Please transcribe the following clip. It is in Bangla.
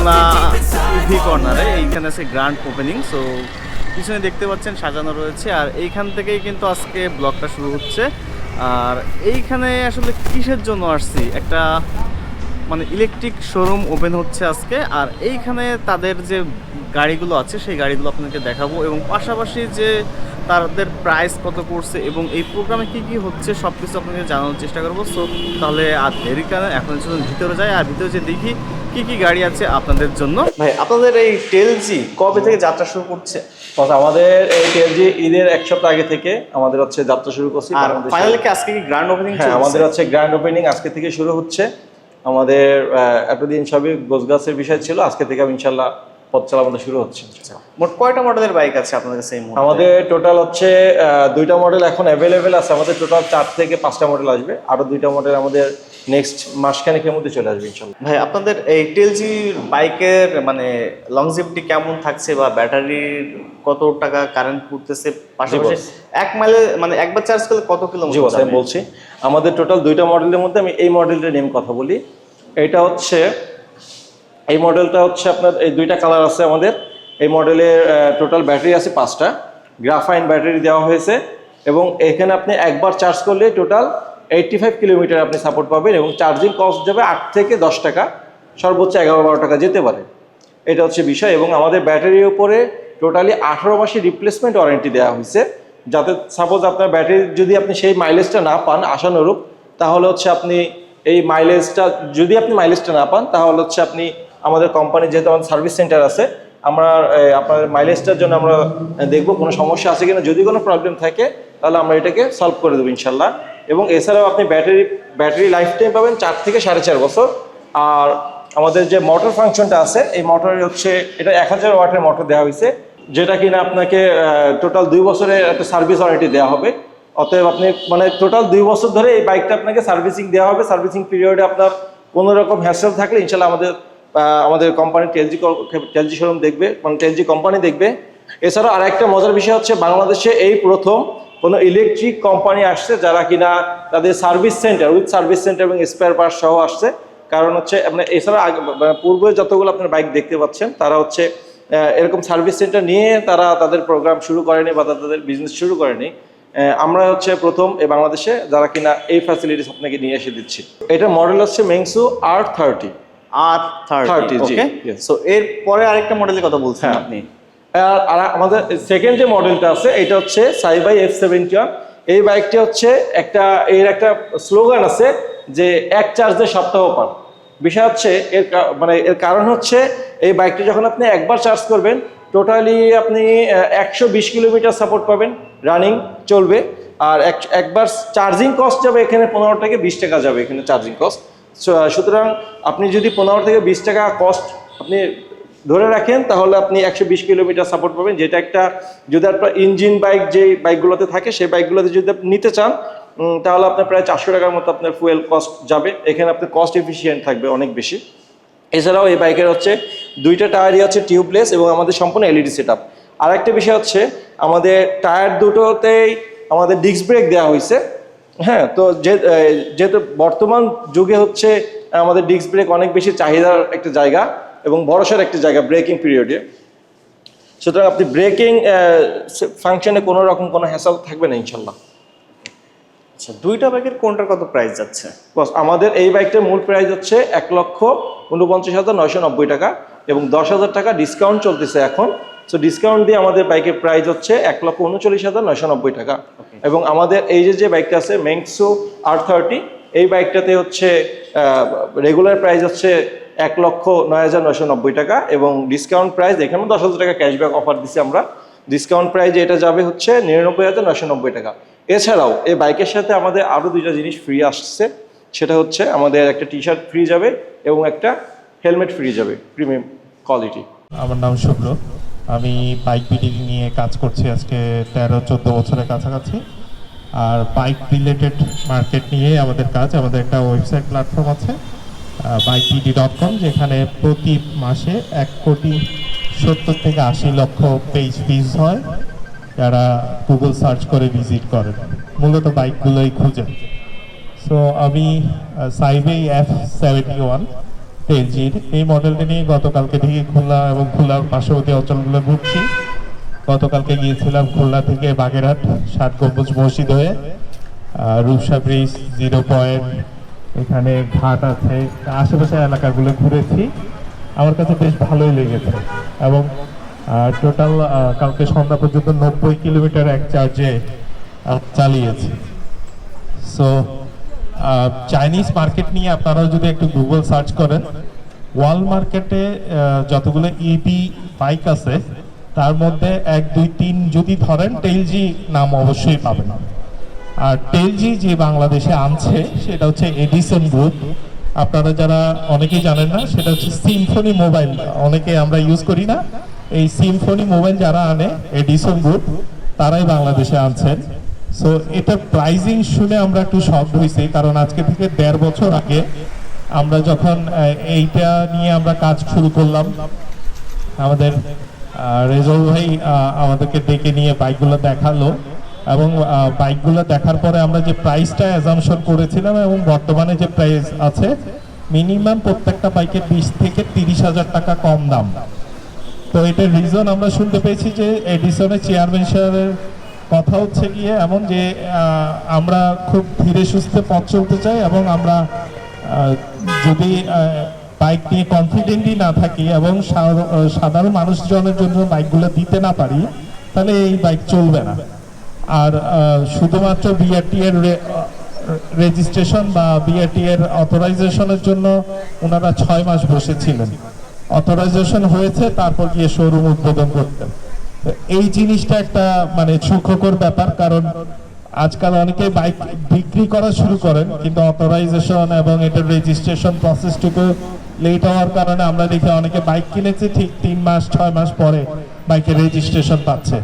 খুলনা ইভি কর্নারে, এইখানে আছে গ্র্যান্ড ওপেনিং সো পিছনে দেখতে পাচ্ছেন সাজানো রয়েছে, আর এইখান থেকেই কিন্তু আজকে ব্লগটা শুরু হচ্ছে। আর এইখানে আসলে কিসের জন্য আসছি? একটা মানে ইলেকট্রিক শোরুম ওপেন হচ্ছে আজকে। আর এইখানে তাদের যে গাড়িগুলো আছে সেই গাড়িগুলো আপনাদেরকে দেখাবো এবং পাশাপাশি যে তাদের প্রাইস কত করছে এবং এই প্রোগ্রামে কি কি হচ্ছে সব কিছু আপনাকে জানানোর চেষ্টা করব। সো তাহলে আর দেরি কেন এখন চলুন ভিতরে যাই। আর ভিতরে যে দেখি কি কি গাড়ি আছে আপনাদের জন্য। ভাই আপনাদের এই টেলজি কবে থেকে যাত্রা শুরু করছে? আমাদের এই টিএলজি ঈদের এক সপ্তাহ আগে থেকে আমাদের হচ্ছে যাত্রা শুরু করছি। আর ফাইনালি আজকে কি গ্র্যান্ড ওপেনিং হ্যাঁ আমাদের হচ্ছে গ্র্যান্ড ওপেনিং আজকে থেকে শুরু হচ্ছে। আমাদের এতদিন সবই গোছগাছের বিষয় ছিল আজকে থেকে আমি ইনশাল্লাহ পথ চলা আমাদের শুরু হচ্ছে। মোট কয়টা মডেলের বাইক আছে আপনাদের কাছে আমাদের টোটাল হচ্ছে দুইটা মডেল এখন অ্যাভেলেবেল আছে। আমাদের টোটাল চার থেকে পাঁচটা মডেল আসবে। আরও দুইটা মডেল আমাদের নেক্সট মাসখানেকের মধ্যে চলে আসবে ইনশাল্লাহ। ভাই আপনাদের এই টেলজি বাইকের মানে লংজিভিটি কেমন থাকছে বা ব্যাটারির কত টাকা কারেন্ট পড়তেছে পাশাপাশি? এক মাইলে মানে একবার চার্জ করলে কত কিলোমিটার আমি বলছি আমাদের টোটাল দুইটা মডেলের মধ্যে আমি এই মডেলটার নেম কথা বলি। এটা হচ্ছে এই মডেলটা হচ্ছে আপনার এই দুইটা কালার আছে আমাদের। এই মডেলের টোটাল ব্যাটারি আছে পাঁচটা। গ্রাফাইন ব্যাটারি দেওয়া হয়েছে। এবং এখানে আপনি একবার চার্জ করলে টোটাল এইটটি ফাইভ কিলোমিটার আপনি সাপোর্ট পাবেন এবং চার্জিং কস্ট যাবে আট থেকে দশ টাকা, সর্বোচ্চ এগারো বারো টাকা যেতে পারে। এটা হচ্ছে বিষয় এবং আমাদের ব্যাটারির উপরে টোটালি আঠারো মাসের রিপ্লেসমেন্ট ওয়ারেন্টি দেওয়া হয়েছে। যাতে সাপোজ আপনার ব্যাটারি যদি আপনি সেই মাইলেজটা না পান আশানুরূপ, তাহলে হচ্ছে আপনি এই মাইলেজটা যদি আপনি মাইলেজটা না পান, তাহলে হচ্ছে আপনি আমাদের কোম্পানি যেহেতু আমাদের সার্ভিস সেন্টার আছে, আমরা আপনার মাইলেজটার জন্য আমরা দেখব কোনো সমস্যা আছে কিনা। যদি কোনো প্রবলেম থাকে, তাহলে আমরা এটাকে সলভ করে দেবো ইনশাল্লাহ। এবং এছাড়াও আপনি ব্যাটারি ব্যাটারি লাইফ টাইম পাবেন চার থেকে সাড়ে চার বছর। আর আমাদের যে মোটর ফাংশনটা আছে, এই মোটর হচ্ছে, এটা এক হাজার ওয়াটের মোটর দেওয়া হয়েছে, যেটা কিনা আপনাকে টোটাল দুই বছরের একটা সার্ভিস ওয়ারেন্টি দেওয়া হবে। অতএব আপনি মানে টোটাল দুই বছর ধরে এই বাইকটা আপনাকে সার্ভিসিং দেওয়া হবে। সার্ভিসিং পিরিয়ডে আপনার কোনো রকম হ্যাসেল থাকলে ইনশাল্লাহ আমাদের আমাদের কোম্পানি টেলজি টেলজি শোরুম দেখবে মানে টেলজি কোম্পানি দেখবে। এছাড়াও আরেকটা মজার বিষয় হচ্ছে, বাংলাদেশে এই প্রথম কোনো ইলেকট্রিক কোম্পানি আসছে যারা কিনা তাদের service centre with service centre এবং স্পেয়ার পার্ট সহ আসছে। কারণ হচ্ছে মানে এছাড়া আগে- পূর্বে যতগুলো আপনার বাইক দেখতে পাচ্ছেন তারা হচ্ছে এরকম সার্ভিস সেন্টার নিয়ে তারা তাদের প্রোগ্রাম শুরু করেনি বা তাদের বিজনেস শুরু করেনি। আমরা হচ্ছে প্রথম এই বাংলাদেশে যারা কিনা এই ফ্যাসিলিটিস আপনাকে নিয়ে এসে দিচ্ছি। এটা মডেল হচ্ছে মেংসু আর থার্টি আর থার্টি 30, জি, সো এর পরে আরেকটা মডেলের কথা বলছেন হ্যাঁ। আপনি। আর আমাদের সেকেন্ড যে মডেলটা আছে, এটা হচ্ছে সাইবাই এফ সেভেন্টি এই বাইকটি হচ্ছে একটা, এর একটা স্লোগান আছে যে এক চার্জে সপ্তাহ পান বিষয় হচ্ছে, এর মানে এর কারণ হচ্ছে, এই বাইকটি যখন আপনি একবার চার্জ করবেন টোটালি আপনি একশো বিশ কিলোমিটার সাপোর্ট পাবেন। রানিং চলবে। আর এক- একবার চার্জিং কস্ট যাবে এখানে পনেরো থেকে বিশ টাকা যাবে এখানে চার্জিং কস্ট সুতরাং আপনি যদি পনেরো থেকে বিশ টাকা কস্ট আপনি ধরে রাখেন, তাহলে আপনি একশো বিশ কিলোমিটার সাপোর্ট পাবেন। যেটা একটা, যদি আপনার ইঞ্জিন বাইক যে বাইকগুলোতে থাকে, সেই বাইকগুলোতে যদি আপনি নিতে চান তাহলে আপনার প্রায় চারশো টাকার মতো আপনার ফুয়েল কস্ট যাবে। এখানে আপনার কস্ট এফিসিয়েন্ট থাকবে অনেক বেশি। এছাড়াও এই বাইকের হচ্ছে দুইটা টায়ারই হচ্ছে টিউবলেস এবং আমাদের সম্পূর্ণ এলইডি সেট আপ আর একটা বিষয় হচ্ছে, আমাদের টায়ার দুটোতেই আমাদের ডিস্ক ব্রেক দেওয়া হয়েছে। হ্যাঁ তো যেহেতু বর্তমান যুগে হচ্ছে আমাদের ডিস্ক ব্রেক অনেক বেশি চাহিদার একটা জায়গা এবং ভরসার একটি জায়গা ব্রেকিং পিরিয়ডে সুতরাং আপনি ব্রেকিং ফাংশনে কোনো রকম কোনো হ্যাসাল থাকবে না ইনশাল্লাহ। আচ্ছা দুইটা বাইকের কোনটার কত প্রাইস যাচ্ছে? বস আমাদের এই বাইকটার মূল প্রাইস হচ্ছে এক লক্ষ উনপঞ্চাশ হাজার নয়শো নব্বই টাকা এবং দশ হাজার টাকা ডিসকাউন্ট চলতেছে এখন। সো ডিসকাউন্ট দিয়ে আমাদের বাইকের প্রাইস হচ্ছে এক লক্ষ উনচল্লিশ হাজার নয়শো নব্বই টাকা। এবং আমাদের এই যে যে বাইকটা আছে মেংসো আর থার্টি এই বাইকটাতে হচ্ছে রেগুলার প্রাইস হচ্ছে এক লক্ষ নয় হাজার নয়শো নব্বই টাকা এবং ডিসকাউন্ট প্রাইস এখানেও দশ হাজার টাকা ক্যাশব্যাক অফার দিচ্ছি আমরা। ডিসকাউন্ট প্রাইস এটা যাবে হচ্ছে নিরানব্বই হাজার নয়শো নব্বই টাকা। এছাড়াও এই বাইকের সাথে আমাদের আরও দুইটা জিনিস ফ্রি আসছে। সেটা হচ্ছে আমাদের একটা টি শার্ট ফ্রি যাবে এবং একটা হেলমেট ফ্রি যাবে প্রিমিয়াম কোয়ালিটি আমার নাম শুভ্র। আমি বাইক বিডিং নিয়ে কাজ করছি আজকে তেরো, চোদ্দ বছরের কাছাকাছি। আর বাইক রিলেটেড মার্কেট নিয়ে আমাদের কাজ, আমাদের একটা ওয়েবসাইট প্ল্যাটফর্ম আছে। বাইক বিডি ডট কম যেখানে প্রতি মাসে এক কোটি সত্তর থেকে আশি লক্ষ পেজ ফিজ হয়। যারা গুগল সার্চ করে ভিজিট করেন। মূলত বাইকগুলোই খুঁজেন সো আমি সাইবে এফ সেভেন্টি ওয়ান টেলজির এই মডেলটি নিয়ে গতকালকে থেকে খুলনা এবং খুলনার পার্শ্ববর্তী অঞ্চলগুলো ঘুরছি। গতকালকে গিয়েছিলাম খুলনা থেকে বাগেরহাট, ষাট গম্বুজ মসজিদ হয়ে রূপসা ব্রিজ জিরো পয়েন্ট এখানে ঘাট আছে। আশেপাশে এলাকাগুলো ঘুরেছি। আমার কাছে বেশ ভালোই লেগেছে। এবং টোটাল কালকে সন্ধ্যা পর্যন্ত নব্বই কিলোমিটার এক চার্জে চালিয়েছি। সো চাইনিজ মার্কেট নিয়ে আপনারাও যদি একটু গুগল সার্চ করেন, ওয়ার্ল্ড মার্কেটে যতগুলো ইভি বাইক আছে, তার মধ্যে এক, দুই, তিন যদি ধরেন টেলজি নাম অবশ্যই পাবেন। আর টেলজি যে বাংলাদেশে আনছে, সেটা হচ্ছে এডিসন গ্রুপ আপনারা যারা অনেকেই জানেন না, সেটা হচ্ছে সিম্ফনি মোবাইল অনেকে আমরা ইউজ করি না। এই সিম্ফনি মোবাইল যারা আনে এডিসন গ্রুপ তারাই বাংলাদেশে আনছেন। সো এটা প্রাইজিং শুনে আমরা একটু শক হয়েছি, কারণ আজকে থেকে দেড় বছর আগে আমরা যখন এইটা নিয়ে আমরা কাজ শুরু করলাম, আমাদের রেজল ভাই আমাদেরকে ডেকে নিয়ে বাইকগুলো দেখাল। এবং বাইকগুলো দেখার পরে আমরা যে প্রাইসটা অ্যাজামশন করেছিলাম এবং বর্তমানে যে প্রাইস আছে মিনিমাম প্রত্যেকটা বাইকের বিশ থেকে তিরিশ হাজার টাকা কম দাম। তো এটার রিজন আমরা শুনতে পেয়েছি যে এডিসনের চেয়ারম্যান সাহেবের কথা হচ্ছে গিয়ে এমন যে আমরা খুব ধীরে সুস্থে পথ চলতে চাই এবং আমরা যদি বাইক নিয়ে কনফিডেন্টই না থাকি এবং সাধারণ মানুষজনের জন্য বাইকগুলো দিতে না পারি, তাহলে এই বাইক চলবে না। আর শুধুমাত্র বিআরটি এর রেজিস্ট্রেশন বা বিআরটি এর অথরাইজেশনের জন্য ওনারা ছয় মাস বসেছিলেন। অথরাইজেশন হয়েছে, তারপর গিয়ে শোরুম উদ্বোধন করতেন এই জিনিসটা একটা মানে সুখকর ব্যাপার, কারণ আজকাল অনেকে বাইক বিক্রি করা শুরু করেন, কিন্তু অথরাইজেশন এবং এটার রেজিস্ট্রেশন প্রসেসটুকু লেট হওয়ার কারণে আমরা দেখি অনেকে বাইক কিনেছে ঠিক তিন মাস, ছয় মাস পরে বাইকের রেজিস্ট্রেশন পাচ্ছে।